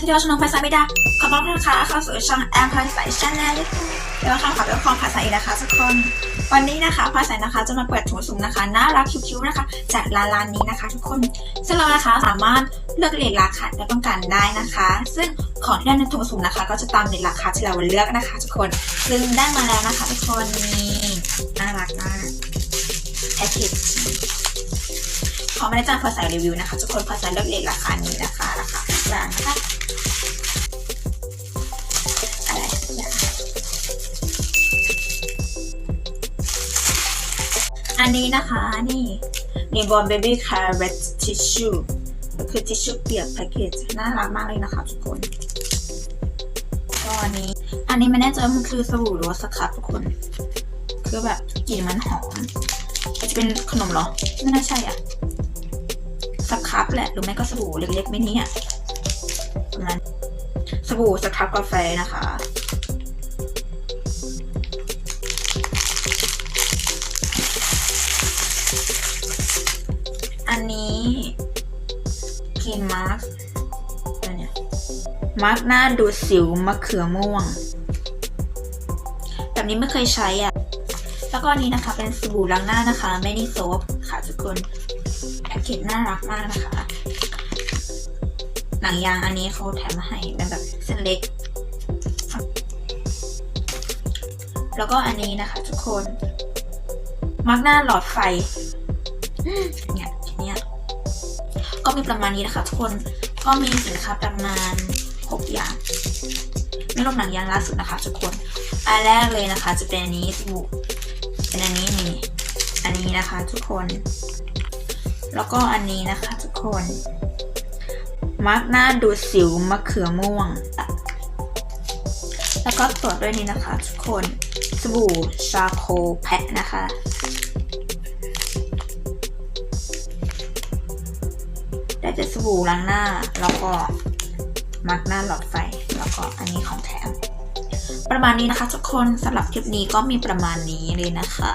ที่เรียกว่าช่องภาษาไม่ได้ขอบคุณนะคะเข้าสู่ช่องแอมภาษาชาแนลด้วยเดี๋ยวมาคำขอเป็นของภาษาอีกนะคะทุกคน วันนี้นะคะภาษานะคะจะมาเปิดถุงสุ่มนะคะน่ารักคิ้วๆนะคะ จากร้านร้านนี้นะคะ ทุกคนซึ่งเรานะคะสามารถเลือกเลทราคาที่เราต้องการได้นะคะ ซึ่งของที่ได้ในถุงสุ่มนะคะ ก็จะตามเลทราคาที่เราเลือกนะคะ ทุกคนซึ่งได้มาแล้วนะคะ ทุกคนนี่น่ารักมากแพ็กเกจ ขอไม่ได้จ้างภาษารีวิวนะคะทุกคนภาษาเลือกเลทราคานี้นะคะราคากลางนะคะอะไรอย่างอันนี้นะคะนี่นีบอลเบบี้คาร์เรตทิชชูก็คือทิชชู่เปียกแพ็กเกจน่ารักมากเลยนะคะทุกคนก็อันนี้ อันนี้ไม่แน่ใจว่ามันคือสบู่หรือว่าสครับทุกคน คือแบบกลิ่นมันหอมจจะเป็นขนมเหรอไม่น่าใช่อะ สครับแหละหรือไม่ก็สบู่เล็กๆไม่นี้อะประมาณสบู่สครับกาแฟนะคะอันนี้ครีมมาร์กอะไรเนี่ยมาร์กหน้าดูดสิวมะเขือม่วง แบบนี้ไม่เคยใช้อะ แล้วก็นนี้นะคะเป็นสบู่ล้างหน้านะคะ ไม่ได้โซฟค่ะทุกคน แพ็กเกจน่ารักมากนะคะ หนังยางอันนี้เขาแถมมาให้เป็นแบบเส้นเล็ก แล้วก็อันนี้นะคะทุกคน มาร์กหน้าหลอดไฟเนี่ยเนี่ยก็มีประมาณนี้นะคะทุกคนก็มีสินค้าประมาณ 6 อย่างไม่รวมหนังยางล่าสุดนะคะทุกคนอันแรกเลยนะคะจะเป็นอันนี้สบู่เป็นอันนี้นี่อันนี้นะคะทุกคน แล้วก็อันนี้นะคะทุกคน มาร์กหน้าดูดสิวมะเขือม่วง แล้วก็ตรวจด้วยนี้นะคะทุกคน สบู่ชาโคแพะนะคะได้แต่สบู่ล้างหน้า แล้วก็มาร์กหน้าหลอดไฟ แล้วก็อันนี้ของแถม ประมาณนี้นะคะทุกคนสำหรับคลิปนี้ก็มีประมาณนี้เลยนะคะ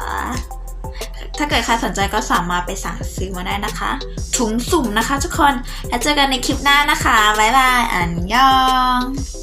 ถ้าเกิดใครสนใจก็สามารถไปสั่งซื้อมาได้นะคะ ถุงสุ่มนะคะทุกคน แล้วเจอกันในคลิปหน้านะคะ บ๊ายบาย อันยอง